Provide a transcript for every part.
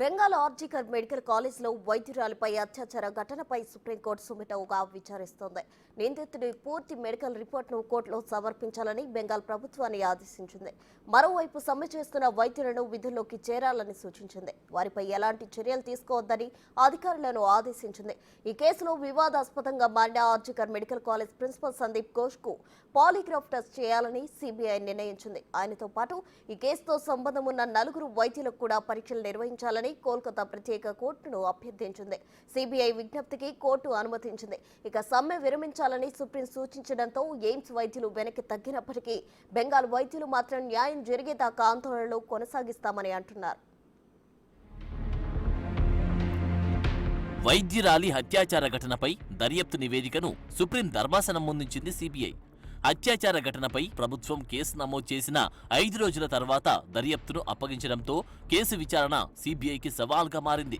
Bengal RG Kar medical కాలేజ్లో వైద్యురాలిపై అత్యాచార ఘటనపై సుప్రీంకోర్టు సుమిటవుగా విచారిస్తోంది. నిందితుడి పూర్తి మెడికల్ రిపోర్ట్ను కోర్టులో సమర్పించాలని బెంగాల్ ప్రభుత్వాన్ని ఆదేశించింది. మరోవైపు సమ్మె చేస్తున్న వైద్యులను విధుల్లోకి చేరాలని సూచించింది. వారిపై ఎలాంటి చర్యలు తీసుకోవద్దని అధికారులను ఆదేశించింది. ఈ కేసులో వివాదాస్పదంగా మారిన RG Kar medical college principal Sandeep ఘోష్కు polygraph test చేయాలని సిబిఐ నిర్ణయించింది. ఆయనతో పాటు ఈ కేసుతో సంబంధం ఉన్న నలుగురు వైద్యులకు కూడా పరీక్షలు నిర్వహించాలని కోల్కతా ప్రత్యేక కోర్టును అభ్యర్థించింది. సిబిఐ విజ్ఞప్తికి కోర్టు అనుమతించింది. ఇక సమ్మె విరమించాలని సుప్రీం సూచించడంతో ఎయిమ్స్ వైద్యులు వెనక్కి తగ్గినప్పటికీ బెంగాల్ వైద్యులు మాత్రం న్యాయం జరిగేదాకా ఆందోళనలు కొనసాగిస్తామని అంటున్నారు. వైద్యురాలి హత్యాచార ఘటనపై దర్యాప్తు నివేదికను సుప్రీం ధర్మాసనం ముందుంచింది సిబిఐ. అత్యాచార ఘటనపై ప్రభుత్వం కేసు నమోదు చేసిన ఐదు రోజుల తర్వాత దర్యాప్తును అప్పగించడంతో కేసు విచారణ సిబిఐకి సవాల్గా మారింది.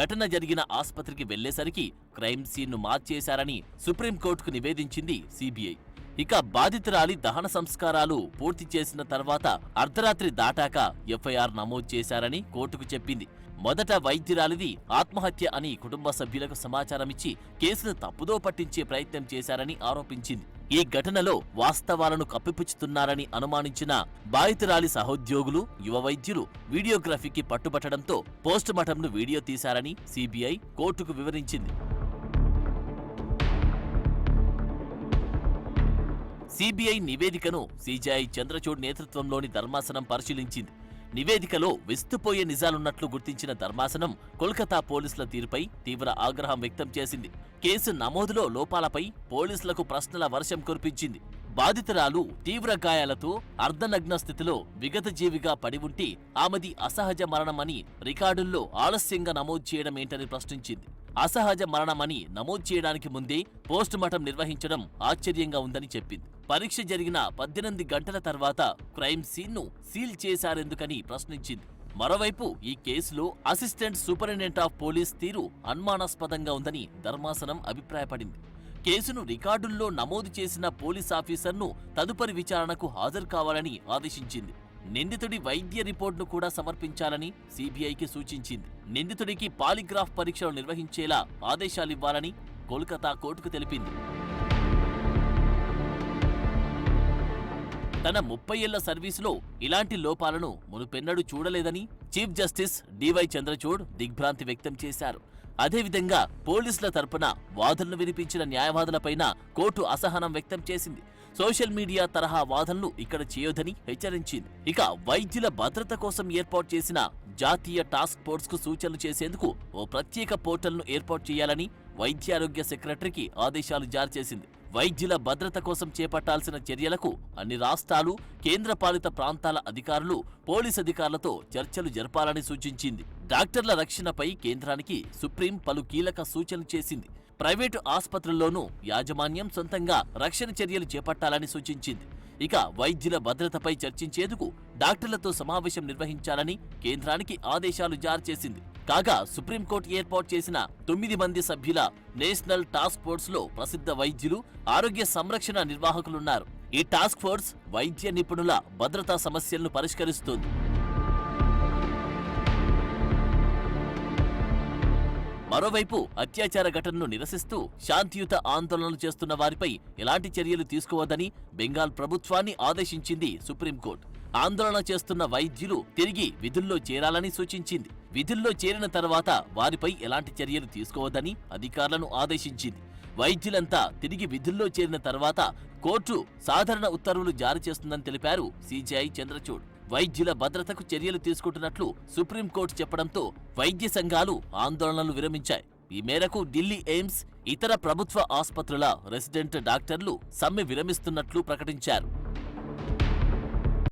ఘటన జరిగిన ఆస్పత్రికి వెళ్ళేసరికి క్రైమ్ సీన్ను మార్చేశారని సుప్రీంకోర్టుకు నివేదించింది సిబిఐ. ఇక బాధితురాలి దహన సంస్కారాలు పూర్తి చేసిన తర్వాత అర్ధరాత్రి దాటాక ఎఫ్ఐఆర్ నమోదు చేశారని కోర్టుకు చెప్పింది. మొదట వైద్యురాలిది ఆత్మహత్య అని కుటుంబ సభ్యులకు సమాచారం ఇచ్చి కేసును తప్పుదో పట్టించే ప్రయత్నం చేశారని ఆరోపించింది. ఈ ఘటనలో వాస్తవాలను కప్పిపుచ్చుతున్నారని అనుమానించిన బాధితురాలి సహోద్యోగులు యువ వైద్యులు వీడియోగ్రఫీకి పట్టుబట్టడంతో పోస్టుమార్టంను వీడియో తీశారని సిబిఐ కోర్టుకు వివరించింది. సిబిఐ నివేదికను సిజేఐ చంద్రచూడ్ నేతృత్వంలోని ధర్మాసనం పరిశీలించింది. నివేదికలో విస్తుపోయే నిజాలున్నట్లు గుర్తించిన ధర్మాసనం కోల్కతా పోలీసుల తీరుపై తీవ్ర ఆగ్రహం వ్యక్తం చేసింది. కేసు నమోదులో లోపాలపై పోలీసులకు ప్రశ్నల వర్షం కురిపించింది. బాధితురాలు తీవ్ర గాయాలతో అర్ధనగ్న స్థితిలో విగత జీవిగా పడి ఉంటే ఆమెది అసహజ మరణమని రికార్డుల్లో ఆలస్యంగా నమోదు చేయడం ఏంటని ప్రశ్నించింది. అసహజ మరణమని నమోదు చేయడానికి ముందే పోస్టుమార్టం నిర్వహించడం ఆశ్చర్యంగా ఉందని చెప్పింది. పరీక్ష జరిగిన పద్దెనిమిది గంటల తర్వాత క్రైమ్ సీన్ను సీల్ చేశారెందుకని ప్రశ్నించింది. మరోవైపు ఈ కేసులో అసిస్టెంట్ సూపరింటెండెంట్ ఆఫ్ పోలీస్ తీరు అనుమానాస్పదంగా ఉందని ధర్మాసనం అభిప్రాయపడింది. కేసును రికార్డుల్లో నమోదు చేసిన పోలీస్ ఆఫీసర్ను తదుపరి విచారణకు హాజరు కావాలని ఆదేశించింది. నిందితుడి వైద్య రిపోర్టును కూడా సమర్పించాలని సిబిఐకి సూచించింది. నిందితుడికి పాలిగ్రాఫ్ పరీక్షలు నిర్వహించేలా ఆదేశాలివ్వాలని కోల్కతా కోర్టుకు తెలిపింది. తన ముప్పై ఏళ్ళ సర్వీసులో ఇలాంటి లోపాలను మునుపెన్నడూ చూడలేదని చీఫ్ జస్టిస్ డివై చంద్రచూడ్ దిగ్భ్రాంతి వ్యక్తం చేశారు. అదేవిధంగా పోలీసుల తరపున వాదనలు వినిపించిన న్యాయవాదులపైన కోర్టు అసహనం వ్యక్తం చేసింది. సోషల్ మీడియా తరహా వాదనలు ఇక్కడ చేయొద్దని హెచ్చరించింది. ఇక వైద్యుల భద్రత కోసం ఏర్పాటు చేసిన జాతీయ టాస్క్ ఫోర్స్కు సూచనలు చేసేందుకు ఓ ప్రత్యేక పోర్టల్ను ఏర్పాటు చేయాలని వైద్యారోగ్య సెక్రటరీకి ఆదేశాలు జారీ చేసింది. వైద్యుల భద్రత కోసం చేపట్టాల్సిన చర్యలకు అన్ని రాష్ట్రాలు కేంద్రపాలిత ప్రాంతాల అధికారులు పోలీస్ అధికారులతో చర్చలు జరపాలని సూచించింది. డాక్టర్ల రక్షణపై కేంద్రానికి సుప్రీం పలు కీలక సూచనలు చేసింది. ప్రైవేటు ఆసుపత్రుల్లోనూ యాజమాన్యం సొంతంగా రక్షణ చర్యలు చేపట్టాలని సూచించింది. ఇక వైద్యుల భద్రతపై చర్చించేందుకు డాక్టర్లతో సమావేశం నిర్వహించాలని కేంద్రానికి ఆదేశాలు జారీ చేసింది. కాగా సుప్రీంకోర్టు ఏర్పాటు చేసిన తొమ్మిది మంది సభ్యుల నేషనల్ టాస్క్ ఫోర్స్లో ప్రసిద్ధ వైద్యులు ఆరోగ్య సంరక్షణ నిర్వాహకులున్నారు. ఈ టాస్క్ ఫోర్స్ వైద్య నిపుణుల భద్రతా సమస్యలను పరిష్కరిస్తుంది. మరోవైపు అత్యాచార ఘటనను నిరసిస్తూ శాంతియుత ఆందోళనలు చేస్తున్న వారిపై ఎలాంటి చర్యలు తీసుకోవద్దని బెంగాల్ ప్రభుత్వాన్ని ఆదేశించింది సుప్రీంకోర్టు. ఆందోళన చేస్తున్న వైద్యులు తిరిగి విధుల్లో చేరాలని సూచించింది. విధుల్లో చేరిన తర్వాత వారిపై ఎలాంటి చర్యలు తీసుకోవద్దని అధికారులను ఆదేశించింది. వైద్యులంతా తిరిగి విధుల్లో చేరిన తర్వాత కోర్టు సాధారణ ఉత్తర్వులు జారీ చేస్తుందని తెలిపారు సిజిఐ చంద్రచూడ్. వైద్యుల భద్రతకు చర్యలు తీసుకుంటున్నట్లు సుప్రీంకోర్టు చెప్పడంతో వైద్య సంఘాలు ఆందోళనలు విరమించాయి. ఈ మేరకు ఢిల్లీ ఎయిమ్స్ ఇతర ప్రభుత్వ ఆసుపత్రుల రెసిడెంట్ డాక్టర్లు సమ్మె విరమిస్తున్నట్లు ప్రకటించారు.